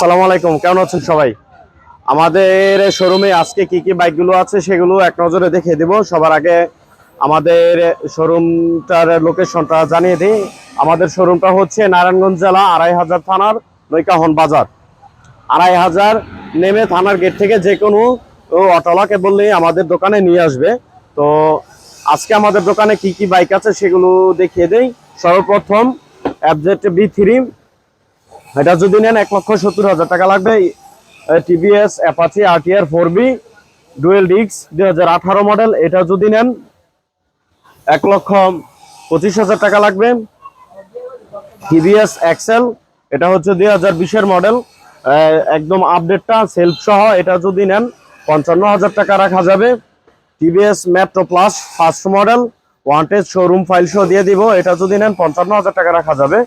আসসালামু আলাইকুম, কেমন আছেন সবাই? আমাদের শোরুমে আজকে কি কি বাইকগুলো আছে সেগুলো এক নজরে দেখে দেব। সবার আগে আমাদের শোরুমটার লোকেশনটা জানিয়ে দিই। আমাদের শোরুমটা হচ্ছে নারায়ণগঞ্জ জেলা আড়াই হাজার থানার নৈকাহন বাজার। আড়াই হাজার নেমে থানার গেট থেকে যে কোনো অটোলাকে বললেই আমাদের দোকানে নিয়ে আসবে। তো আজকে আমাদের দোকানে কি কি বাইক আছে সেগুলো দেখিয়ে দেই। সর্বপ্রথম অ্যাবজেট বি থ্রি এটা যদি নেন এক লক্ষ সত্তর হাজার টাকা লাগবে। TVS Apache RTR four V dual ডিক্স দুই হাজার আঠারো মডেল এটা যদি নেন এক লক্ষ পঁচিশ হাজার টাকা লাগবে। টিভিএস এক্সেল এটা হচ্ছে দুই হাজার বিশের মডেল একদম আপডেটটা সেলফ সহ এটা যদি নেন পঞ্চান্ন হাজার টাকা রাখা যাবে। TVS Metro Plus first model Wantage showroom file সহ দিয়ে দিব, এটা যদি নেন পঞ্চান্ন হাজার টাকা রাখা যাবে।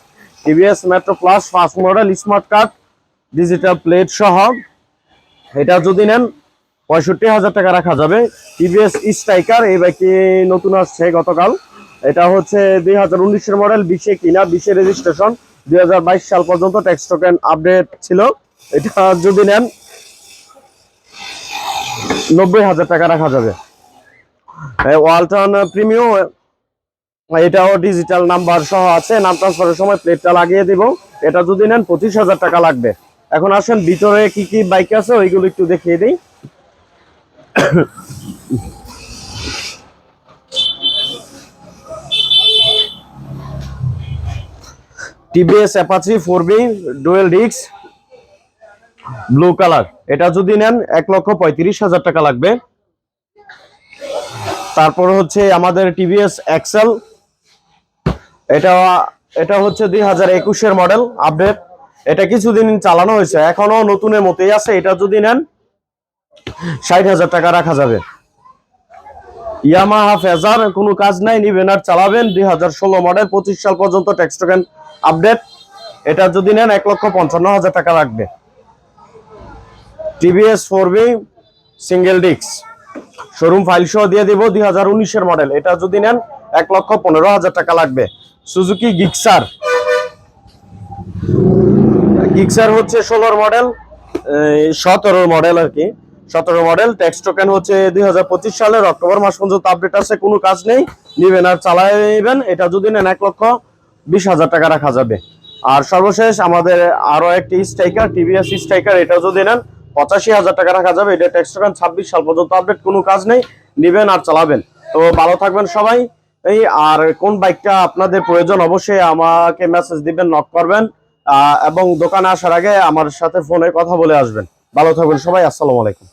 TVS Metro Plus first model smart card digital plate সহ। এটা যদি নেন, পঁয়ষট্টি হাজার টাকা রাখা যাবে। টিভিএস স্ট্রাইকার এই বাইকটি নতুন আসছে গতকাল। এটা হচ্ছে দুই হাজার উনিশের মডেল বিশে কিনা, বিশে রেজিস্ট্রেশন দুই হাজার বাইশ সাল পর্যন্ত ট্যাক্স টোকেন আপডেট ছিল। এটা যদি নেন, নব্বই হাজার টাকা রাখা যাবে। ওয়ালটন প্রিমিয়াম এটাও ডিজিটাল নাম্বার সহ আছে। নাম ট্রান্সফারের সময় প্লেটটা লাগিয়ে দিব। এটা যদি নেন পঁচিশ হাজার টাকা লাগবে। এখন আসেন, ভিতরে কি কি বাইক আছে ওইগুলো একটু দেখিয়ে দিই। TVS Apache four V dual ডিক্স ব্লু কালার এটা যদি নেন, এক লক্ষ পঁয়ত্রিশ হাজার টাকা লাগবে। তারপর হচ্ছে আমাদের টিভিএস এক্সেল এটা এটা হচ্ছে দুই হাজার একুশের মডেল আপডেট এটা কিছুদিন চালানো হয়েছে এখনও নতুনের মতোই আছে। এটা যদি নেন, ষাট হাজার টাকা রাখা যাবে। ইয়ামাহা ফেজার কোনো কাজ নাই, নিবেন আর চালাবেন। দুই হাজার ষোলো মডেল, পঁচিশ সাল পর্যন্ত ট্যাক্স আপডেট এটা যদি নেন, এক লক্ষ পঞ্চান্ন হাজার টাকা লাগবে TVS four V single disc showroom file সহ দিয়ে দিব দুই হাজার উনিশের মডেল। এটা যদি নেন এক লক্ষ পনেরো হাজার টাকা লাগবে। সুজুকি গিক্সার। গিক্সার হচ্ছে ষোলোর মডেল সতেরোর মডেল আর কি। সতেরো মডেল ট্যাক্স টোকেন হচ্ছে দুই হাজার পঁচিশ সালের অক্টোবর মাস পর্যন্ত আপডেট আছে, কোনো কাজ নেই, নিবেন আর চালাই নেবেন, এটা যদি নেন এক লক্ষ বিশ হাজার টাকা রাখা যাবে। আর সর্বশেষ আমাদের আরও একটি স্ট্রাইকার, টিভিএস স্ট্রাইকার, এটা যদি নেন, পঁচাশি হাজার টাকা রাখা যাবে, এটা ট্যাক্স টোকেন ছাব্বিশ সাল পর্যন্ত আপডেট, কোনো কাজ নেই, নিবেন আর চালাবেন। তো ভালো থাকবেন সবাই। এই, আর কোন বাইকটা আপনাদের প্রয়োজন, অবশ্যই আমাকে মেসেজ দিবেন নক করবেন এবং দোকানে আসার আগে আমার সাথে ফোনে কথা বলে আসবেন। ভালো থাকবেন সবাই, আসসালামু আলাইকুম।